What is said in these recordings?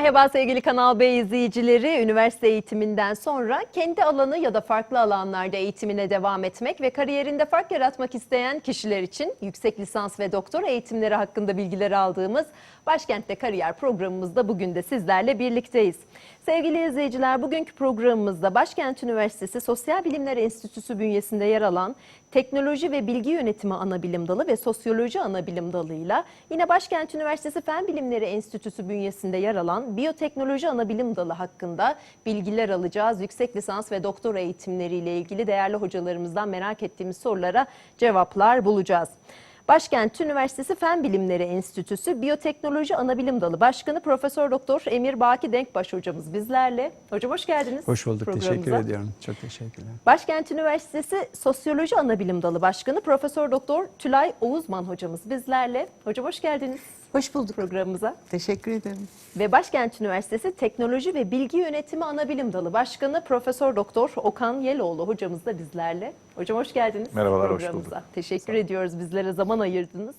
Merhaba sevgili Kanal B izleyicileri. Üniversite eğitiminden sonra kendi alanı ya da farklı alanlarda eğitimine devam etmek ve kariyerinde fark yaratmak isteyen kişiler için yüksek lisans ve doktora eğitimleri hakkında bilgiler aldığımız Başkent'te Kariyer programımızda bugün de sizlerle birlikteyiz. Sevgili izleyiciler bugünkü programımızda Başkent Üniversitesi Sosyal Bilimler Enstitüsü bünyesinde yer alan Teknoloji ve Bilgi Yönetimi Anabilim Dalı ve Sosyoloji Anabilim Dalı'yla yine Başkent Üniversitesi Fen Bilimleri Enstitüsü bünyesinde yer alan Biyoteknoloji Anabilim Dalı hakkında bilgiler alacağız. Yüksek lisans ve doktora eğitimleriyle ilgili değerli hocalarımızdan merak ettiğimiz sorulara cevaplar bulacağız. Başkent Üniversitesi Fen Bilimleri Enstitüsü Biyoteknoloji Anabilim Dalı Başkanı Profesör Doktor Emir Baki Denkbaş hocamız bizlerle. Hocam hoş geldiniz. Hoş bulduk. Teşekkür ediyorum. Çok teşekkürler. Başkent Üniversitesi Sosyoloji Anabilim Dalı Başkanı Profesör Doktor Tülay Oğuzman hocamız bizlerle. Hocam hoş geldiniz Hoş bulduk. programımıza. Teşekkür ederim. Ve Başkent Üniversitesi Teknoloji ve Bilgi Yönetimi Anabilim Dalı Başkanı Profesör Doktor Okan Yeloğlu hocamız da bizlerle. Hocam hoş geldiniz Merhabalar, hoş bulduk. Teşekkür ediyoruz bizlere zaman ayırdınız.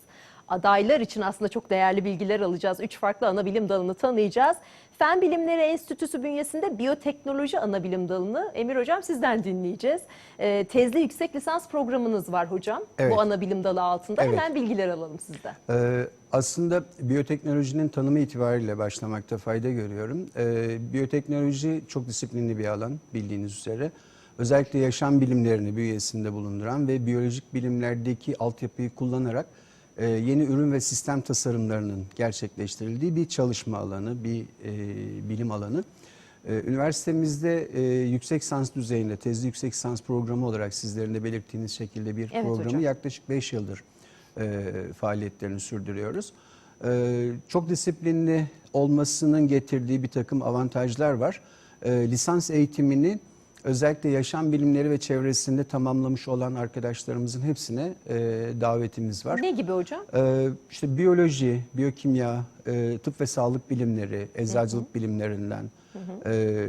Adaylar için aslında çok değerli bilgiler alacağız. Üç farklı ana bilim dalını tanıyacağız. Fen Bilimleri Enstitüsü bünyesinde biyoteknoloji ana bilim dalını Emir Hocam sizden dinleyeceğiz. Ee, tezli yüksek lisans programınız var hocam. Evet. Bu ana bilim dalı altında. Evet. Hemen bilgiler alalım sizden. Ee, aslında biyoteknolojinin tanımı itibariyle başlamakta fayda görüyorum. Ee, biyoteknoloji çok disiplinli bir alan bildiğiniz üzere. Özellikle yaşam bilimlerini bünyesinde bulunduran ve biyolojik bilimlerdeki altyapıyı kullanarak e, yeni ürün ve sistem tasarımlarının gerçekleştirildiği bir çalışma alanı, bir e, bilim alanı. Ee, Üniversitemizde e, yüksek lisans düzeyinde, tezli yüksek lisans programı olarak sizlerin de belirttiğiniz şekilde bir Evet programı hocam. yaklaşık 5 yıldır e, faaliyetlerini sürdürüyoruz. E, çok disiplinli olmasının getirdiği bir takım avantajlar var. E, lisans eğitimini özellikle yaşam bilimleri ve çevresinde tamamlamış olan arkadaşlarımızın hepsine e, davetimiz var. Ne gibi hocam? Ee, işte biyoloji, biyokimya, e, tıp ve sağlık bilimleri, eczacılık bilimlerinden, e,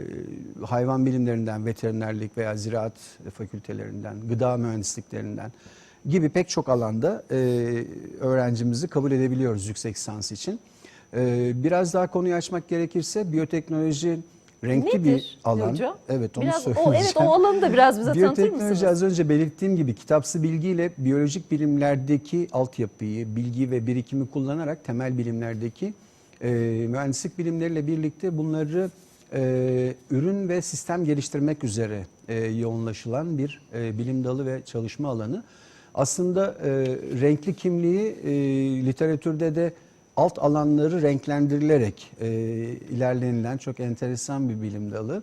hayvan bilimlerinden, veterinerlik veya ziraat fakültelerinden, gıda mühendisliklerinden gibi pek çok alanda e, öğrencimizi kabul edebiliyoruz yüksek lisans için. E, biraz daha konuyu açmak gerekirse biyoteknoloji renkli Nedir bir alan. hocam? Evet onu biraz, söyleyeceğim. o, evet o alanı da biraz bize tanıtır Biyoteknoloji mısınız? az önce belirttiğim gibi kitapsı bilgiyle biyolojik bilimlerdeki altyapıyı, bilgi ve birikimi kullanarak temel bilimlerdeki e, mühendislik bilimleriyle birlikte bunları e, ürün ve sistem geliştirmek üzere e, yoğunlaşılan bir e, bilim dalı ve çalışma alanı. Aslında e, renkli kimliği e, literatürde de alt alanları renklendirilerek e, ilerlenilen çok enteresan bir bilim dalı.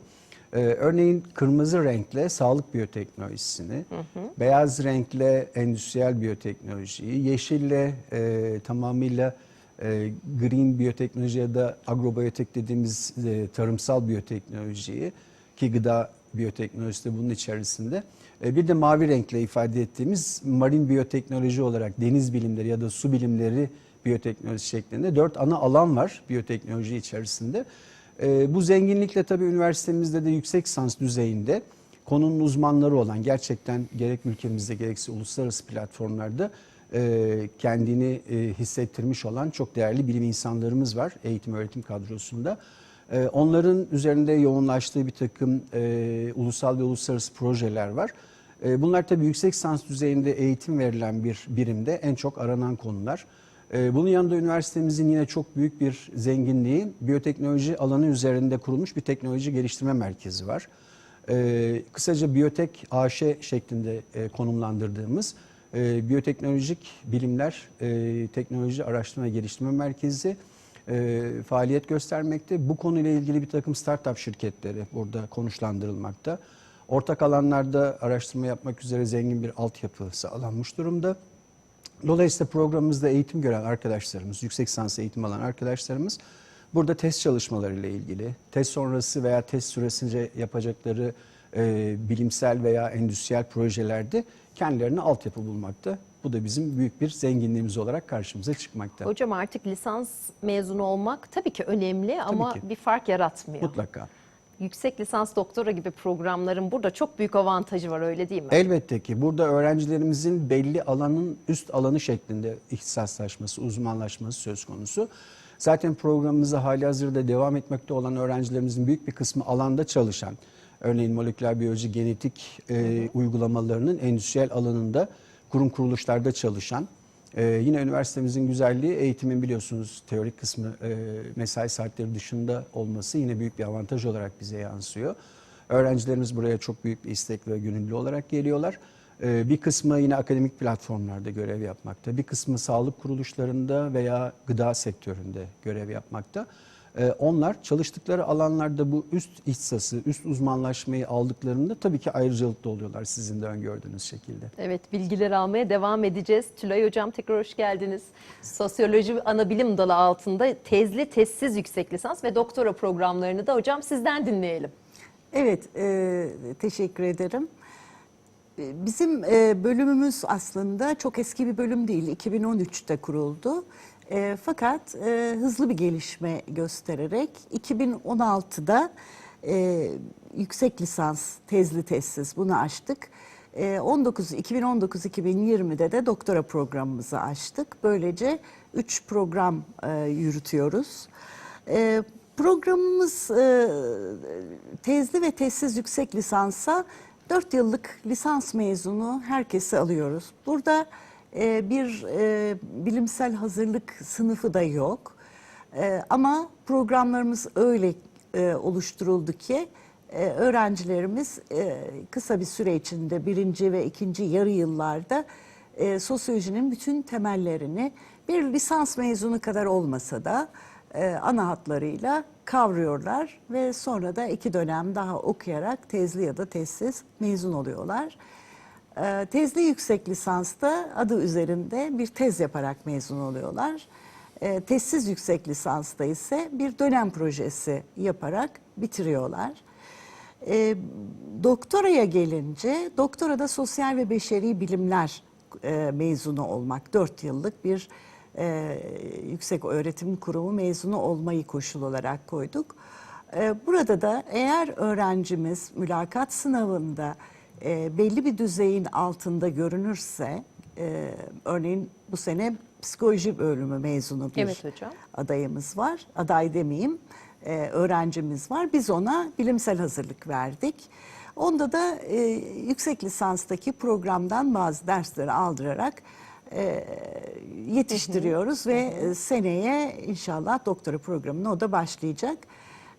Ee, örneğin kırmızı renkle sağlık biyoteknolojisini, beyaz renkle endüstriyel biyoteknolojiyi, yeşille e, tamamıyla e, green biyoteknoloji ya da agrobiyotek dediğimiz e, tarımsal biyoteknolojiyi ki gıda biyoteknolojisi de bunun içerisinde. E, bir de mavi renkle ifade ettiğimiz marin biyoteknoloji olarak deniz bilimleri ya da su bilimleri biyoteknoloji şeklinde dört ana alan var biyoteknoloji içerisinde. E, bu zenginlikle tabii üniversitemizde de yüksek lisans düzeyinde konunun uzmanları olan gerçekten gerek ülkemizde gerekse uluslararası platformlarda e, kendini e, hissettirmiş olan çok değerli bilim insanlarımız var eğitim öğretim kadrosunda. E, onların üzerinde yoğunlaştığı bir takım e, ulusal ve uluslararası projeler var. E, bunlar tabii yüksek lisans düzeyinde eğitim verilen bir birimde en çok aranan konular. Ee, Bunun yanında üniversitemizin yine çok büyük bir zenginliği biyoteknoloji alanı üzerinde kurulmuş bir teknoloji geliştirme merkezi var. Ee, Kısaca biyotek AŞ şeklinde e, konumlandırdığımız e, biyoteknolojik bilimler e, teknoloji araştırma geliştirme merkezi faaliyet göstermekte. Bu konuyla ilgili bir takım startup şirketleri burada konuşlandırılmakta. Ortak alanlarda araştırma yapmak üzere zengin bir altyapı sağlanmış durumda. Dolayısıyla programımızda eğitim gören arkadaşlarımız, yüksek lisans eğitim alan arkadaşlarımız burada test çalışmalarıyla ilgili, test sonrası veya test süresince yapacakları e, bilimsel veya endüstriyel projelerde kendilerine altyapı bulmakta. Bu da bizim büyük bir zenginliğimiz olarak karşımıza çıkmakta. Hocam artık lisans mezunu olmak tabii ki önemli ama ki. bir fark yaratmıyor. Mutlaka. Yüksek lisans doktora gibi programların burada çok büyük avantajı var öyle değil mi? Elbette ki burada öğrencilerimizin belli alanın üst alanı şeklinde ihtisaslaşması, uzmanlaşması söz konusu. Zaten programımıza hali hazırda devam etmekte olan öğrencilerimizin büyük bir kısmı alanda çalışan, örneğin moleküler biyoloji, genetik e, uygulamalarının endüstriyel alanında kurum kuruluşlarda çalışan, ee, yine üniversitemizin güzelliği eğitimin biliyorsunuz teorik kısmı e, mesai saatleri dışında olması yine büyük bir avantaj olarak bize yansıyor. Öğrencilerimiz buraya çok büyük bir istek ve gönüllü olarak geliyorlar. Ee, bir kısmı yine akademik platformlarda görev yapmakta, bir kısmı sağlık kuruluşlarında veya gıda sektöründe görev yapmakta. Ee, onlar çalıştıkları alanlarda bu üst ihtisası, üst uzmanlaşmayı aldıklarında tabii ki ayrıcalıklı oluyorlar sizin de öngördüğünüz şekilde. Evet, bilgiler almaya devam edeceğiz. Tülay Hocam tekrar hoş geldiniz. Sosyoloji ana bilim dalı altında tezli, tezsiz yüksek lisans ve doktora programlarını da hocam sizden dinleyelim. Evet, e, teşekkür ederim. E, Bizim e, bölümümüz aslında çok eski bir bölüm değil, 2013'te kuruldu. E, fakat e, hızlı bir gelişme göstererek 2016'da e, yüksek lisans, tezli tezsiz bunu açtık. E, 19 2019-2020'de de doktora programımızı açtık. Böylece 3 program e, yürütüyoruz. E, programımız e, tezli ve tezsiz yüksek lisansa 4 yıllık lisans mezunu herkesi alıyoruz. Burada e, bir e, bilimsel hazırlık sınıfı da yok. E, ama programlarımız öyle e, oluşturuldu ki e, öğrencilerimiz kısa bir süre içinde birinci ve ikinci yarı yıllarda e, sosyolojinin bütün temellerini bir lisans mezunu kadar olmasa da ana hatlarıyla kavruyorlar ve sonra da iki dönem daha okuyarak tezli ya da tezsiz mezun oluyorlar. E, tezli yüksek lisansta adı üzerinde bir tez yaparak mezun oluyorlar. E, tezsiz yüksek lisansta ise bir dönem projesi yaparak bitiriyorlar. E, doktoraya gelince, doktorada sosyal ve beşeri bilimler e, mezunu olmak, 4 yıllık bir e, yüksek öğretim kurumu mezunu olmayı koşul olarak koyduk. E, burada da eğer öğrencimiz mülakat sınavında e, belli bir düzeyin altında görünürse, e, örneğin bu sene psikoloji bölümü mezunu bir Evet hocam. adayımız var. Aday demeyeyim, e, öğrencimiz var. Biz ona bilimsel hazırlık verdik. Onda da e, yüksek lisanstaki programdan bazı dersleri aldırarak e, yetiştiriyoruz ve e, seneye inşallah doktora programına o da başlayacak.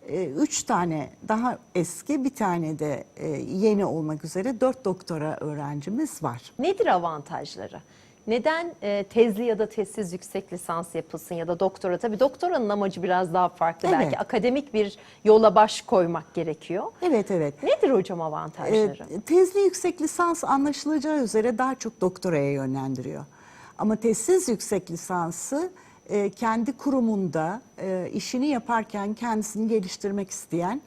E, üç tane daha eski, bir tane de e, yeni olmak üzere dört doktora öğrencimiz var. Nedir avantajları? Neden e, tezli ya da tezsiz yüksek lisans yapılsın ya da doktora? Tabii doktoranın amacı biraz daha farklı. Evet. Belki akademik bir yola baş koymak gerekiyor. Evet, evet. Nedir hocam avantajları? E, tezli yüksek lisans anlaşılacağı üzere daha çok doktoraya yönlendiriyor. Ama tezsiz yüksek lisansı e, kendi kurumunda e, işini yaparken kendisini geliştirmek isteyen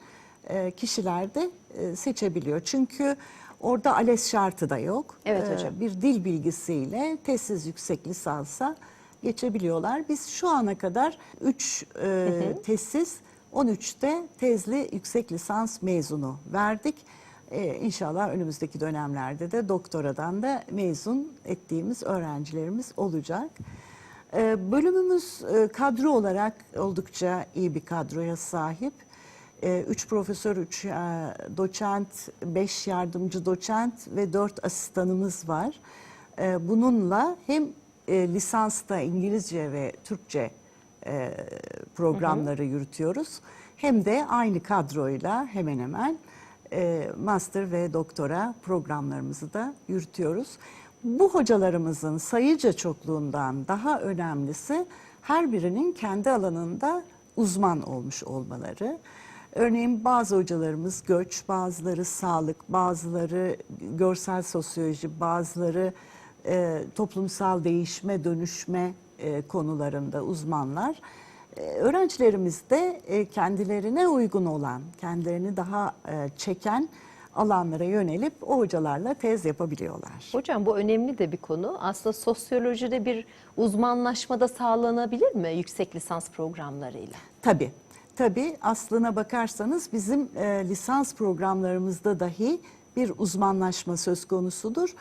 e, kişiler de e, seçebiliyor. Çünkü orada ALES şartı da yok. Evet E, hocam. bir dil bilgisiyle tezsiz yüksek lisansa geçebiliyorlar. Biz şu ana kadar 3 tezsiz 13'te tezli yüksek lisans mezunu verdik. Ee, inşallah önümüzdeki dönemlerde de doktoradan da mezun ettiğimiz öğrencilerimiz olacak. Ee, bölümümüz e, kadro olarak oldukça iyi bir kadroya sahip. 3 profesör, 3 doçent, 5 yardımcı doçent ve 4 asistanımız var. Ee, bununla hem e, lisansta İngilizce ve Türkçe e, programları yürütüyoruz. Hem de aynı kadroyla hemen hemen e, master ve doktora programlarımızı da yürütüyoruz. Bu hocalarımızın sayıca çokluğundan daha önemlisi her birinin kendi alanında uzman olmuş olmaları. Örneğin bazı hocalarımız göç, bazıları sağlık, bazıları görsel sosyoloji, bazıları e, toplumsal değişme, dönüşme e, konularında uzmanlar. E, öğrencilerimiz de e, kendilerine uygun olan, kendilerini daha e, çeken alanlara yönelip o hocalarla tez yapabiliyorlar. Hocam bu önemli de bir konu. Aslında sosyolojide bir uzmanlaşmada sağlanabilir mi yüksek lisans programlarıyla? Tabii. Tabii aslına bakarsanız bizim e, lisans programlarımızda dahi bir uzmanlaşma söz konusudur.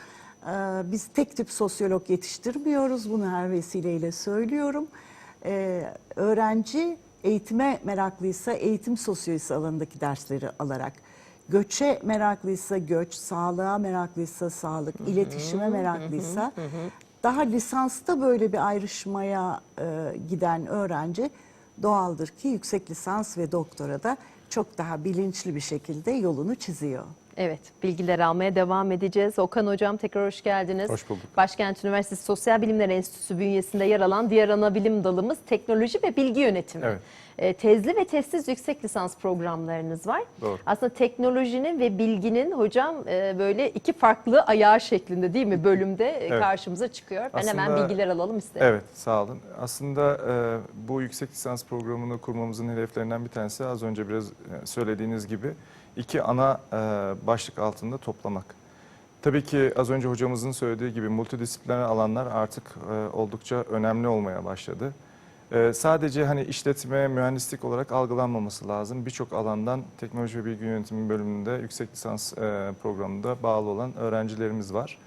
E, biz tek tip sosyolog yetiştirmiyoruz. Bunu her vesileyle söylüyorum. e, öğrenci eğitime meraklıysa eğitim sosyolojisi alanındaki dersleri alarak, göçe meraklıysa göç, sağlığa meraklıysa sağlık, iletişime meraklıysa daha lisansta böyle bir ayrışmaya e, giden öğrenci doğaldır ki yüksek lisans ve doktora da çok daha bilinçli bir şekilde yolunu çiziyor. Evet, bilgileri almaya devam edeceğiz. Okan Hocam tekrar hoş geldiniz. Hoş bulduk. Başkent Üniversitesi Sosyal Bilimler Enstitüsü bünyesinde yer alan diğer ana bilim dalımız teknoloji ve bilgi yönetimi. Evet. Ee, tezli ve tezsiz yüksek lisans programlarınız var. Doğru. Aslında teknolojinin ve bilginin hocam e, böyle iki farklı ayağı şeklinde değil mi bölümde e, Evet. karşımıza çıkıyor. Ben hemen Aslında- bilgiler alalım isterim. Evet, sağ olun. Aslında e, bu yüksek lisans programını kurmamızın hedeflerinden bir tanesi az önce biraz e, söylediğiniz gibi iki ana e, başlık altında toplamak. Tabii ki az önce hocamızın söylediği gibi multidisipliner alanlar artık e, oldukça önemli olmaya başladı. E, sadece hani işletme, mühendislik olarak algılanmaması lazım. Birçok alandan teknoloji ve bilgi yönetimi bölümünde yüksek lisans e, programında bağlı olan öğrencilerimiz var.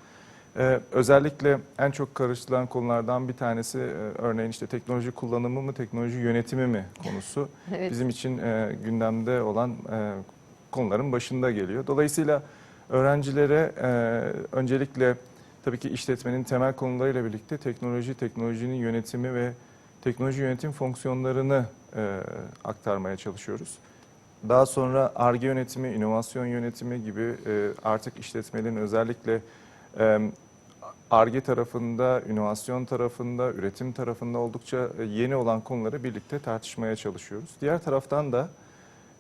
Ee, özellikle en çok karıştırılan konulardan bir tanesi e, örneğin işte teknoloji kullanımı mı, teknoloji yönetimi mi konusu Evet. bizim için e, gündemde olan e, konuların başında geliyor. Dolayısıyla öğrencilere e, öncelikle tabii ki işletmenin temel konularıyla birlikte teknoloji, teknolojinin yönetimi ve teknoloji yönetim fonksiyonlarını e, aktarmaya çalışıyoruz. Daha sonra ARGE yönetimi, inovasyon yönetimi gibi e, artık işletmelerin özellikle ARGE tarafında, inovasyon tarafında, üretim tarafında oldukça e, yeni olan konuları birlikte tartışmaya çalışıyoruz. Diğer taraftan da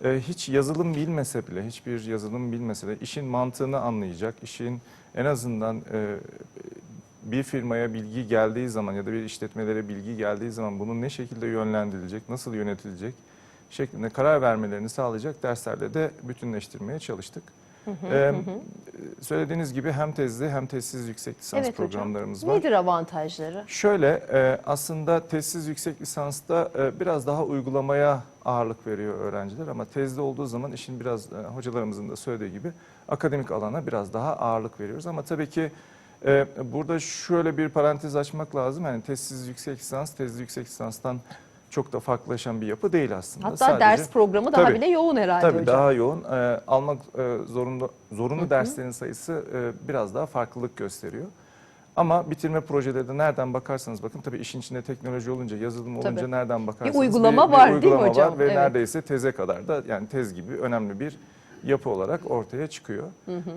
e, hiç yazılım bilmese bile, hiçbir yazılım bilmese de işin mantığını anlayacak, işin en azından e, bir firmaya bilgi geldiği zaman ya da bir işletmelere bilgi geldiği zaman bunun ne şekilde yönlendirilecek, nasıl yönetilecek şeklinde karar vermelerini sağlayacak derslerle de bütünleştirmeye çalıştık. Ee, söylediğiniz gibi hem tezli hem tezsiz yüksek lisans Evet hocam. programlarımız var. Nedir avantajları? Şöyle e, aslında tezsiz yüksek lisansta e, biraz daha uygulamaya ağırlık veriyor öğrenciler ama tezli olduğu zaman işin biraz e, hocalarımızın da söylediği gibi akademik alana biraz daha ağırlık veriyoruz ama tabii ki e, burada şöyle bir parantez açmak lazım. Yani tezsiz yüksek lisans tezli yüksek lisanstan çok da farklılaşan bir yapı değil aslında. Hatta Sadece- ders programı daha Tabii. bile yoğun herhalde Tabii hocam. daha yoğun. Ee, almak e, zorunda zorunlu derslerin sayısı e, biraz daha farklılık gösteriyor. Ama bitirme projeleri nereden bakarsanız bakın tabii işin içinde teknoloji olunca, yazılım olunca Tabii. nereden bakarsanız uygulama var, değil mi uygulama hocam? Var ve Evet. neredeyse teze kadar da yani tez gibi önemli bir yapı olarak ortaya çıkıyor.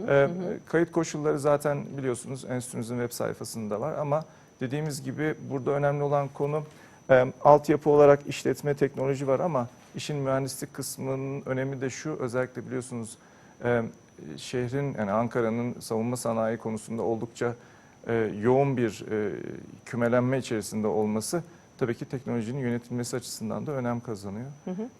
Ee, Kayıt koşulları zaten biliyorsunuz enstitümüzün web sayfasında var ama dediğimiz gibi burada önemli olan konu e, altyapı olarak işletme teknoloji var ama işin mühendislik kısmının önemi de şu özellikle biliyorsunuz e, şehrin yani Ankara'nın savunma sanayi konusunda oldukça e, yoğun bir e, kümelenme içerisinde olması tabii ki teknolojinin yönetilmesi açısından da önem kazanıyor.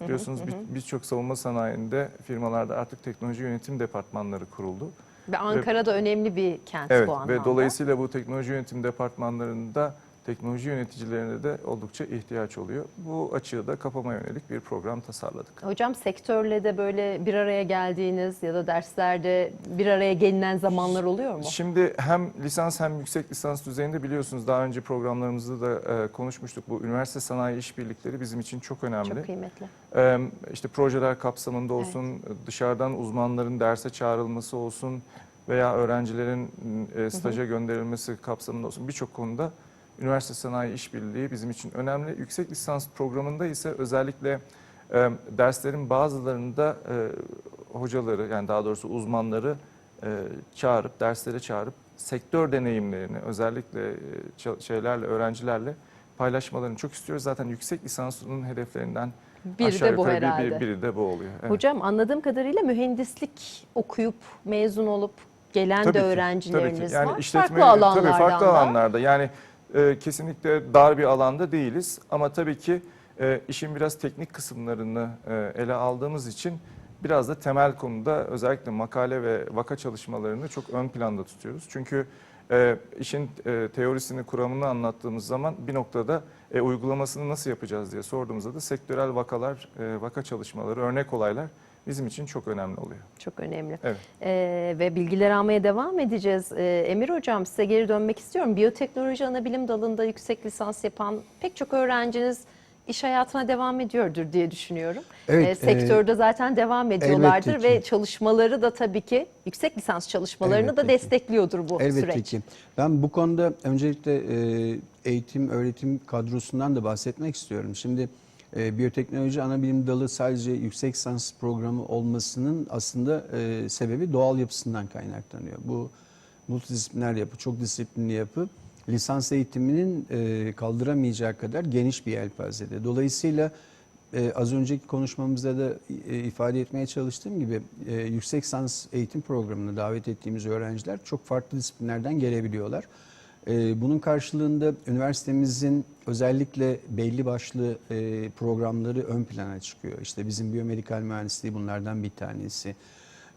Biliyorsunuz bir- birçok savunma sanayinde firmalarda artık teknoloji yönetim departmanları kuruldu. Ve Ankara'da önemli bir kent Evet bu anlamda. ve dolayısıyla bu teknoloji yönetim departmanlarında teknoloji yöneticilerine de oldukça ihtiyaç oluyor. Bu açığı da kapama yönelik bir program tasarladık. Hocam sektörle de böyle bir araya geldiğiniz ya da derslerde bir araya gelinen zamanlar oluyor mu? Şimdi hem lisans hem yüksek lisans düzeyinde biliyorsunuz daha önce programlarımızda da e, konuşmuştuk. Bu üniversite sanayi işbirlikleri bizim için çok önemli. Çok kıymetli. Ee, işte projeler kapsamında olsun, dışarıdan uzmanların derse çağrılması olsun veya öğrencilerin e, staja gönderilmesi kapsamında olsun birçok konuda üniversite sanayi işbirliği bizim için önemli. Yüksek lisans programında ise özellikle e, derslerin bazılarında e, hocaları yani daha doğrusu uzmanları e, çağırıp derslere çağırıp sektör deneyimlerini özellikle e, şeylerle öğrencilerle paylaşmalarını çok istiyoruz. Zaten yüksek lisansının hedeflerinden Biri aşağı de bu herhalde. Bir, biri de bu oluyor. Evet. Hocam anladığım kadarıyla mühendislik okuyup mezun olup gelen Tabii de ki, öğrencileriniz tabii ki. Yani var. farklı alanlardan Tabii farklı da. alanlarda. Yani e, kesinlikle dar bir alanda değiliz ama tabii ki e, işin biraz teknik kısımlarını e, ele aldığımız için biraz da temel konuda özellikle makale ve vaka çalışmalarını çok ön planda tutuyoruz. Çünkü e, işin e, teorisini, kuramını anlattığımız zaman bir noktada e, uygulamasını nasıl yapacağız diye sorduğumuzda da sektörel vakalar, e, vaka çalışmaları, örnek olaylar bizim için çok önemli oluyor. Çok önemli. Evet. Ee, ve bilgiler almaya devam edeceğiz. Ee, Emir Hocam size geri dönmek istiyorum. Biyoteknoloji anabilim dalında yüksek lisans yapan pek çok öğrenciniz iş hayatına devam ediyordur diye düşünüyorum. Evet, Ee, sektörde zaten devam ediyorlardır elbette ve ki. çalışmaları da tabii ki yüksek lisans çalışmalarını da Elbette ki. destekliyordur bu Elbette süreç. ki. Ben bu konuda öncelikle e, eğitim, öğretim kadrosundan da bahsetmek istiyorum. Şimdi e, biyoteknoloji ana bilim dalı sadece yüksek lisans programı olmasının aslında e, sebebi doğal yapısından kaynaklanıyor. Bu multidisipliner yapı, çok disiplinli yapı lisans eğitiminin e, kaldıramayacağı kadar geniş bir yelpazede. Dolayısıyla e, az önceki konuşmamızda da e, ifade etmeye çalıştığım gibi e, yüksek lisans eğitim programına davet ettiğimiz öğrenciler çok farklı disiplinlerden gelebiliyorlar. E, bunun karşılığında üniversitemizin özellikle belli başlı e, programları ön plana çıkıyor. İşte bizim biyomedikal mühendisliği bunlardan bir tanesi.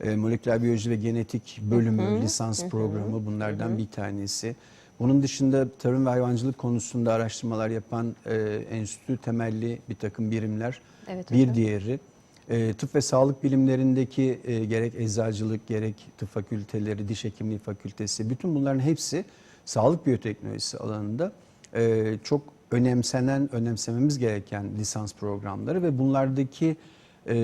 E, moleküler biyoloji ve genetik bölümü, lisans programı bunlardan bir tanesi. Bunun dışında tarım ve hayvancılık konusunda araştırmalar yapan e, enstitü temelli bir takım birimler Evet bir hocam. diğeri. E, tıp ve sağlık bilimlerindeki e, gerek eczacılık, gerek tıp fakülteleri, diş hekimliği fakültesi bütün bunların hepsi sağlık biyoteknolojisi alanında e, çok önemsenen, önemsememiz gereken lisans programları ve bunlardaki e,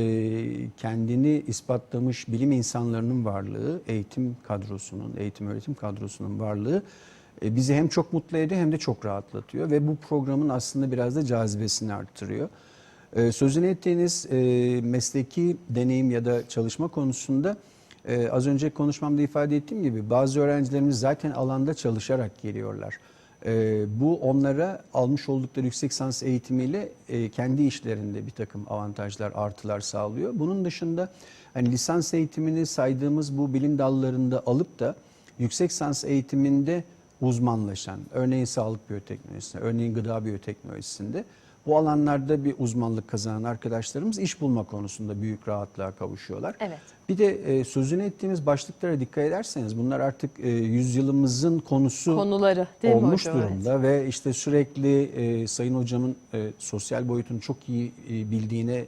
kendini ispatlamış bilim insanlarının varlığı, eğitim kadrosunun, eğitim öğretim kadrosunun varlığı e, bizi hem çok mutlu ediyor hem de çok rahatlatıyor ve bu programın aslında biraz da cazibesini arttırıyor. E, Sözünü ettiğiniz e, mesleki deneyim ya da çalışma konusunda e, az önce konuşmamda ifade ettiğim gibi bazı öğrencilerimiz zaten alanda çalışarak geliyorlar. E, Bu onlara almış oldukları yüksek lisans eğitimiyle e, kendi işlerinde bir takım avantajlar, artılar sağlıyor. Bunun dışında hani lisans eğitimini saydığımız bu bilim dallarında alıp da yüksek lisans eğitiminde uzmanlaşan, örneğin sağlık biyoteknolojisinde, örneğin gıda biyoteknolojisinde bu alanlarda bir uzmanlık kazanan arkadaşlarımız iş bulma konusunda büyük rahatlığa kavuşuyorlar. Evet. Bir de e, sözünü ettiğimiz başlıklara dikkat ederseniz bunlar artık e, yüzyılımızın konusu Konuları değil mi olmuş hocam? Evet. durumda ve işte sürekli e, Sayın Hocam'ın e, sosyal boyutunu çok iyi e, bildiğine e,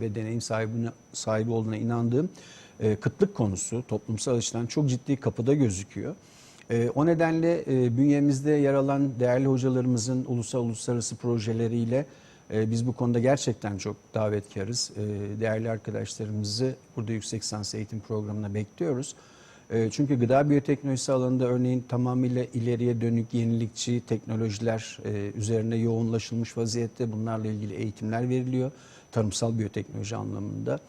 ve deneyim sahibine, sahibi olduğuna inandığım e, kıtlık konusu toplumsal açıdan çok ciddi kapıda gözüküyor. E, o nedenle e, bünyemizde yer alan değerli hocalarımızın ulusal uluslararası projeleriyle e, biz bu konuda gerçekten çok davetkarız. E, değerli arkadaşlarımızı burada yüksek lisans eğitim programına bekliyoruz. E, Çünkü gıda biyoteknolojisi alanında örneğin tamamıyla ileriye dönük yenilikçi teknolojiler üzerine yoğunlaşılmış vaziyette bunlarla ilgili eğitimler veriliyor. Tarımsal biyoteknoloji anlamında.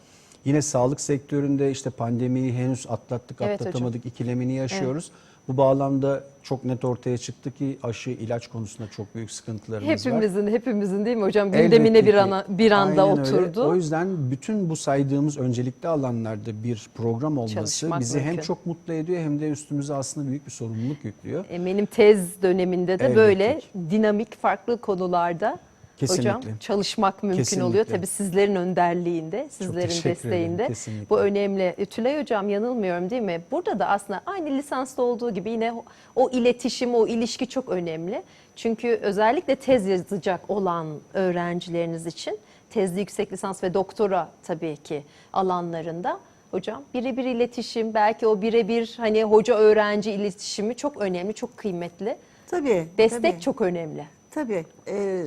Yine sağlık sektöründe işte pandemiyi henüz atlattık Evet hocam. atlatamadık ikilemini yaşıyoruz. Bu bağlamda çok net ortaya çıktı ki aşı ilaç konusunda çok büyük sıkıntılarımız var. Hepimizin, hepimizin değil mi hocam gündemine bir, ana, bir anda Aynen öyle. oturdu. O yüzden bütün bu saydığımız öncelikli alanlarda bir program olması Çalışmak bizi hem mümkün. çok mutlu ediyor hem de üstümüze aslında büyük bir sorumluluk yüklüyor. Eminim tez döneminde de Elbette böyle dinamik farklı konularda hocam Kesinlikle. çalışmak mümkün Kesinlikle. oluyor. Tabii sizlerin önderliğinde, sizlerin desteğinde. ederim, kesinlikle. Bu önemli. Tülay hocam yanılmıyorum değil mi? Burada da aslında aynı lisansta olduğu gibi yine o- o iletişim, o ilişki çok önemli. Çünkü özellikle tez yazacak olan öğrencileriniz için tezli yüksek lisans ve doktora tabii ki alanlarında hocam birebir iletişim, belki o birebir hani hoca öğrenci iletişimi çok önemli, çok kıymetli. Tabii. Destek tabii. çok önemli. Tabii. Ee,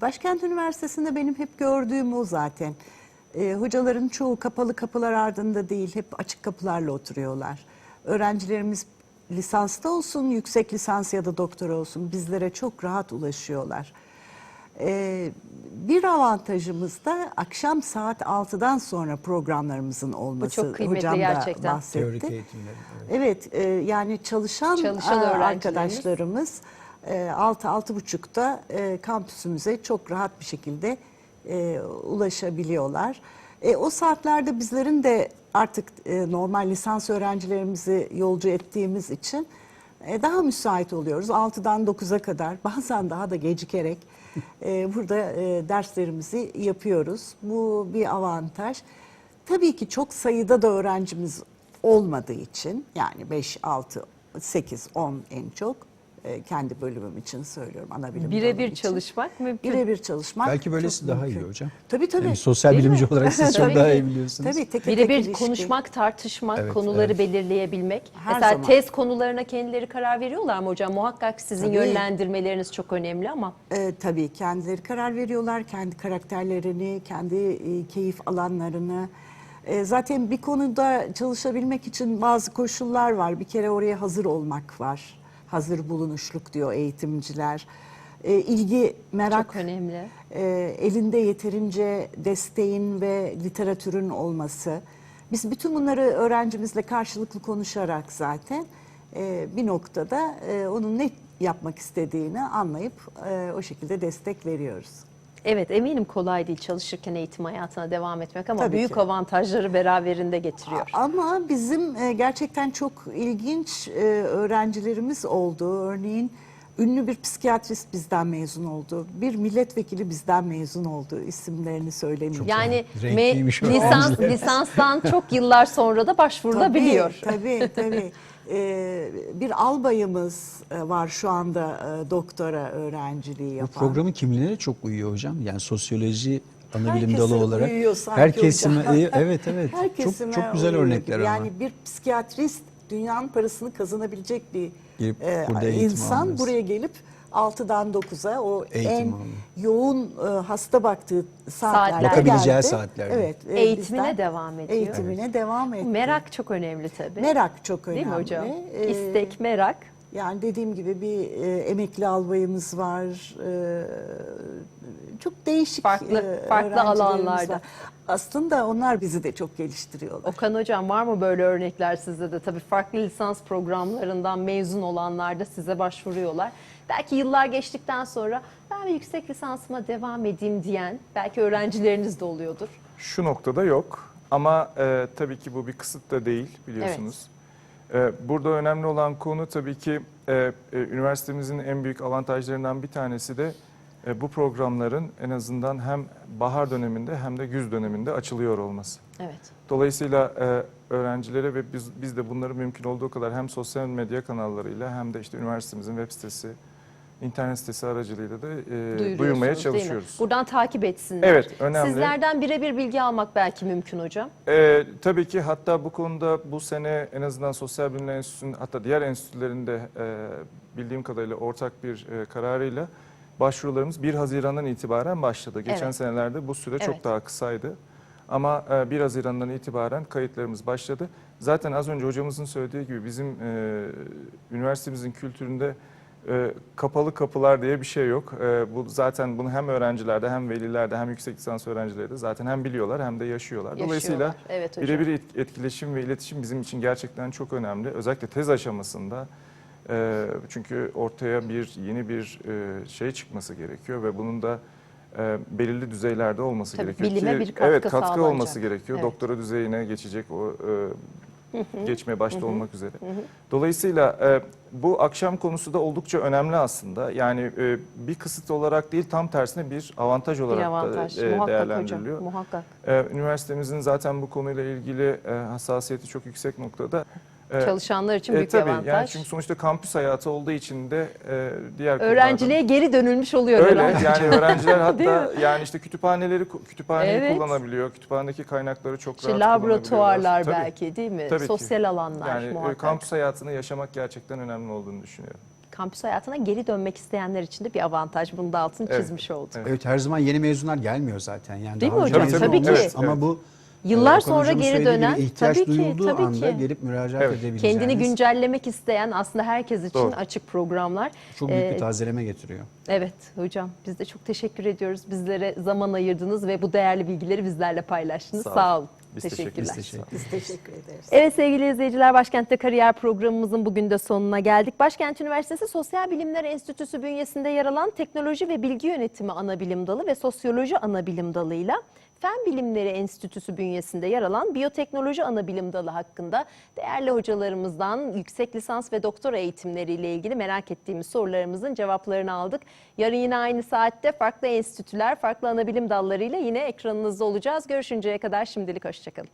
Başkent Üniversitesi'nde benim hep gördüğüm o zaten. Ee, hocaların çoğu kapalı kapılar ardında değil, hep açık kapılarla oturuyorlar. Öğrencilerimiz lisansta olsun, yüksek lisans ya da doktora olsun bizlere çok rahat ulaşıyorlar. Ee, bir avantajımız da akşam saat 6'dan sonra programlarımızın olması. çok kıymetli Hocam da gerçekten. bahsetti. Teorik eğitimleri. evet. Evet, e, yani çalışan, Çalışan e, öğrencilerimiz. arkadaşlarımız e, 6-6.30'da e, kampüsümüze çok rahat bir şekilde e, ulaşabiliyorlar. E, o saatlerde bizlerin de artık e, normal lisans öğrencilerimizi yolcu ettiğimiz için e, daha müsait oluyoruz. 6'dan 9'a kadar bazen daha da gecikerek e, burada e, derslerimizi yapıyoruz. Bu bir avantaj. Tabii ki çok sayıda da öğrencimiz olmadığı için yani 5, 6, 8, 10 en çok E, kendi bölümüm için söylüyorum ana bilim Birebir çalışmak mümkün. Birebir çalışmak Belki böylesi çok daha iyi mümkün. hocam. Tabii tabii. Yani sosyal Değil bilimci mi? olarak siz çok Tabii daha ki. iyi biliyorsunuz. Tabii tek Birebir konuşmak, tartışmak, Evet, konuları evet. belirleyebilmek. Her Mesela zaman. tez konularına kendileri karar veriyorlar mı hocam? Muhakkak sizin Tabii. yönlendirmeleriniz çok önemli ama E, tabii kendileri karar veriyorlar, kendi karakterlerini, kendi e, keyif alanlarını. E, zaten bir konuda çalışabilmek için bazı koşullar var. Bir kere oraya hazır olmak var. Hazır bulunuşluk diyor eğitimciler. E, ilgi, merak, çok önemli. e, elinde yeterince desteğin ve literatürün olması. Biz bütün bunları öğrencimizle karşılıklı konuşarak zaten e, bir noktada e, onun ne yapmak istediğini anlayıp e, o şekilde destek veriyoruz. Evet eminim kolay değil çalışırken eğitim hayatına devam etmek ama Tabii büyük ki. avantajları beraberinde getiriyor. Ama bizim e, gerçekten çok ilginç e, öğrencilerimiz oldu. Örneğin ünlü bir psikiyatrist bizden mezun oldu. Bir milletvekili bizden mezun oldu. İsimlerini söylemeyeceğim. Yani me- lisans lisanstan çok yıllar sonra da başvurulabiliyor. Tabii tabii. tabii. Ee, bir albayımız e, var şu anda e, doktora öğrenciliği Bu yapan. programın kimliğine çok uyuyor hocam. Yani sosyoloji ana bilim dalı olarak. uyuyor sanki Her kesime, e, evet evet. Her çok kesime çok güzel örnekler gibi. ama. Yani bir psikiyatrist dünyanın parasını kazanabilecek bir Gelip e, burada insan alması. buraya gelip 6'dan 9'a o Eğitim en alıyor. yoğun e, hasta baktığı saatlerde Saatlerde. Bakabileceği geldi. saatlerde. Evet. e, Eğitimine bizden devam ediyor. Eğitimine devam etti. Merak çok önemli tabii. Merak çok önemli. Değil mi hocam? Ee, İstek, merak. Yani dediğim gibi bir e, emekli albayımız var. E, çok değişik Farklı- e, farklı öğrencilerimiz alanlarda. var. Aslında onlar bizi de çok geliştiriyorlar. Okan Hocam var mı böyle örnekler sizde de? Tabii farklı lisans programlarından mezun olanlar da size başvuruyorlar. Belki yıllar geçtikten sonra ben bir yüksek lisansıma devam edeyim diyen belki öğrencileriniz de oluyordur. Şu noktada yok ama e, tabii ki bu bir kısıt da değil biliyorsunuz. E, burada önemli olan konu tabii ki e, e, üniversitemizin en büyük avantajlarından bir tanesi de e, bu programların en azından hem bahar döneminde hem de güz döneminde açılıyor olması. Evet. Dolayısıyla e, öğrencilere ve biz, biz de bunları mümkün olduğu kadar hem sosyal medya kanallarıyla hem de işte üniversitemizin web sitesi, internet sitesi aracılığıyla da e, duyurmaya çalışıyoruz. Buradan takip etsinler. Evet, önemli. Sizlerden birebir bilgi almak belki mümkün hocam. Ee, tabii ki hatta bu konuda bu sene en azından Sosyal Bilimler Enstitüsü'nün hatta diğer enstitülerinde e, bildiğim kadarıyla ortak bir e, kararıyla başvurularımız 1 Haziran'dan itibaren başladı. Geçen Evet. senelerde bu süre Evet. çok daha kısaydı. Ama e, 1 Haziran'dan itibaren kayıtlarımız başladı. Zaten az önce hocamızın söylediği gibi bizim e, üniversitemizin kültüründe e, kapalı kapılar diye bir şey yok. E, bu zaten bunu hem öğrencilerde hem velilerde hem yüksek lisans öğrencileri de zaten hem biliyorlar hem de yaşıyorlar. Dolayısıyla Yaşıyorlar. evet hocam. birebir et- etkileşim ve iletişim bizim için gerçekten çok önemli. Özellikle tez aşamasında. E, çünkü ortaya bir yeni bir e, şey çıkması gerekiyor ve bunun da e, belirli düzeylerde olması Tabii, gerekiyor bilime ki bir katkı evet katkı sağlanacak. olması gerekiyor. Evet. Doktora düzeyine geçecek o e, geçmeye başta olmak üzere. Dolayısıyla e, bu akşam konusu da oldukça önemli aslında. Yani e, bir kısıt olarak değil tam tersine bir avantaj olarak bir avantaj. da e, muhakkak değerlendiriliyor. hocam. Muhakkak. E, üniversitemizin zaten bu konuyla ilgili e, hassasiyeti çok yüksek noktada. E, Çalışanlar için e, büyük tabii, bir avantaj. Yani çünkü sonuçta kampüs hayatı olduğu için de e, diğer Öğrenciliğe geri dönülmüş oluyor Öyle herhalde. yani öğrenciler hatta yani işte kütüphaneleri kütüphaneyi Evet. kullanabiliyor. Kütüphanedeki kaynakları çok İşte rahat laboratuvarlar kullanabiliyorlar. Tabii. belki değil mi? Tabii ki. Sosyal alanlar Yani e, muhakkak. kampüs hayatını yaşamak gerçekten önemli olduğunu düşünüyorum. Kampüs hayatına geri dönmek isteyenler için de bir avantaj. Bunu da altını Evet. çizmiş olduk. Evet. Evet her zaman yeni mezunlar gelmiyor zaten. Yani Değil daha mi önce hocam? mezun Tabii ki. olmuş Ama Evet. bu Yıllar e, Okan sonra geri gibi dönen, ihtiyaç tabii ki, tabii anda ki. gelip müracaat Evet. edebileceğiniz Kendini güncellemek isteyen aslında herkes için Doğru. açık programlar. çok büyük Ee, bir tazeleme getiriyor. Evet hocam biz de çok teşekkür ediyoruz. Bizlere zaman ayırdınız ve bu değerli bilgileri bizlerle paylaştınız. Sağ Sağ olun. olun. Biz teşekkür Teşekkürler. Biz teşekkür Biz teşekkür ederiz. Evet sevgili izleyiciler Başkent'te Kariyer programımızın bugün de sonuna geldik. Başkent Üniversitesi Sosyal Bilimler Enstitüsü bünyesinde yer alan Teknoloji ve Bilgi Yönetimi Anabilim Dalı ve Sosyoloji Anabilim Dalı'yla Fen Bilimleri Enstitüsü bünyesinde yer alan Biyoteknoloji Anabilim Dalı hakkında değerli hocalarımızdan yüksek lisans ve doktora eğitimleriyle ilgili merak ettiğimiz sorularımızın cevaplarını aldık. Yarın yine aynı saatte farklı enstitüler, farklı anabilim dallarıyla yine ekranınızda olacağız. Görüşünceye kadar şimdilik hoşçakalın.